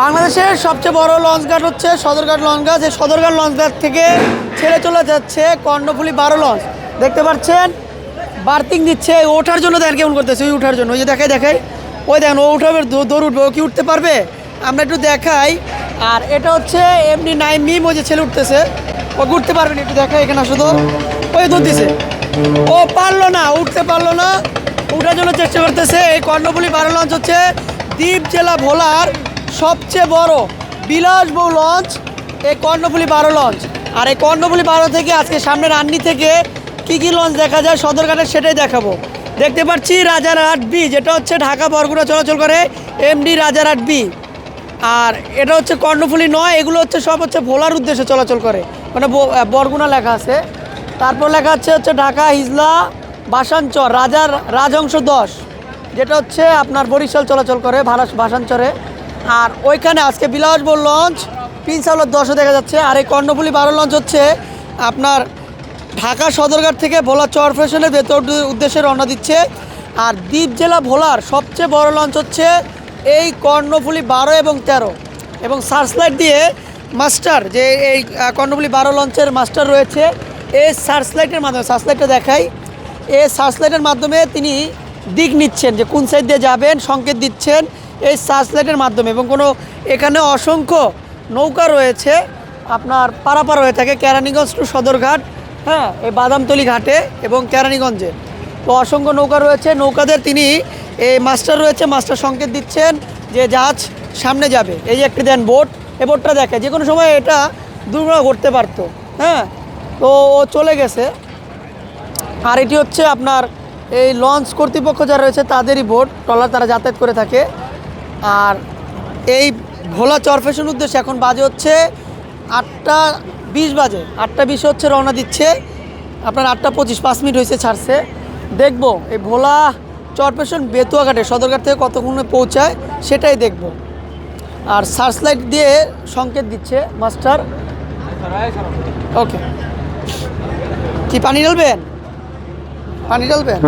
বাংলাদেশের সবচেয়ে বড় লঞ্চ ঘাট হচ্ছে সদরঘাট লঞ্চ ঘাট। এই সদরঘাট লঞ্চ ঘাট থেকে ছেড়ে চলে যাচ্ছে কর্ণফুলি বারো লঞ্চ। দেখতে পাচ্ছেন বার্থিং দিচ্ছে ওঠার জন্য দেখেন কেমন করতেছে, ওই ওঠার জন্য। ওই যে দেখাই দেখাই। ওই দেখেন, ও উঠাবে, দৌড় উঠবে, ও কি উঠতে পারবে? আমরা একটু দেখাই। আর এটা হচ্ছে এমনি নাই মিম, ওই যে ছেলে উঠতেছে। ও উঠতে পারবে না, একটু দেখাই এখানে আসো তো। ওই দুধ দিছে। ও পারল না, উঠতে পারল না। উঠার জন্য চেষ্টা করতেছে। এই কর্ণফুলি বারো লঞ্চ হচ্ছে দ্বীপ জেলা ভোলার সবচেয়ে বড় বিলাসবহুল লঞ্চ এই কর্ণফুলি বারো লঞ্চ। আর এই কর্ণফুলি বারো থেকে আজকে সামনে রান্নি থেকে কি কি লঞ্চ দেখা যায় সদরঘাটে সেটাই দেখাবো। দেখতে পাচ্ছি রাজারহাট বি, যেটা হচ্ছে ঢাকা বরগুনা চলাচল করে এমডি রাজারহাট বি। আর এটা হচ্ছে কর্ণফুলি নয়, এগুলো হচ্ছে সব হচ্ছে ভোলার উদ্দেশ্যে চলাচল করে। মানে বরগুনা লেখা আছে। তারপর লেখা আছে হচ্ছে ঢাকা হিজলা বাসাঞ্চর রাজার রাজংশ দশ, যেটা হচ্ছে আপনার বরিশাল চলাচল করে ভাড়া ভাসাঞ্চরে আর ওইখানে আজকে বিলাসবহুল লঞ্চ। প্রিন্স আউলার দেখা যাচ্ছে। আর এই কর্ণফুলি বারো লঞ্চ হচ্ছে আপনার ঢাকা সদরঘাট থেকে ভোলা চর ফ্যাশনের ভেতর উদ্দেশ্যে রওনা দিচ্ছে। আর দ্বীপ জেলা ভোলার সবচেয়ে বড় লঞ্চ হচ্ছে এই কর্ণফুলি বারো এবং তেরো। এবং সার্চলাইট দিয়ে মাস্টার, যে এই কর্ণফুলি বারো লঞ্চের মাস্টার রয়েছে এই সার্চলাইটের মাধ্যমে সার্চলাইটটা দেখাই। এই সার্চলাইটের মাধ্যমে তিনি দিক নিচ্ছেন যে কোন সাইড দিয়ে যাবেন, সংকেত দিচ্ছেন। এই সার্চলাইটের মাধ্যমে এবং কোনো এখানে অসংখ্য নৌকা রয়েছে, আপনার পারাপার হয়ে থাকে কেরানীগঞ্জ টু সদরঘাট হ্যাঁ এই বাদামতলি ঘাটে এবং কেরানীগঞ্জে। তো অসংখ্য নৌকা রয়েছে, নৌকাদের তিনি এই মাস্টার রয়েছে, মাস্টার সংকেত দিচ্ছেন যে জাহাজ সামনে যাবে। এই যে একটি দেন বোট এই বোটটা দেখে যে কোনো সময় এটা দুর্ঘটনা ঘটতে পারতো হ্যাঁ তো ও চলে গেছে। আর এটি হচ্ছে আপনার এই লঞ্চ কর্তৃপক্ষ যারা রয়েছে, তাদেরই বোট, ট্রলার তারা যাতায়াত করে থাকে। আর এই ভোলা চরফেশন উদ্দেশ্যে এখন বাজে হচ্ছে আটটা বিশ বাজে। আটটা বিশে হচ্ছে রওনা দিচ্ছে। আপনার আটটা পঁচিশ, পাঁচ মিনিট হয়েছে ছাড়ছে। দেখব, এই ভোলা চরফেশন বেতুয়াঘাটে সদরঘাট থেকে কতক্ষণে পৌঁছায় সেটাই দেখব। আর সার্চ লাইট দিয়ে সংকেত দিচ্ছে মাস্টার। ওকে। কি, পানি ঢালবেন? পানি ঢালবেন?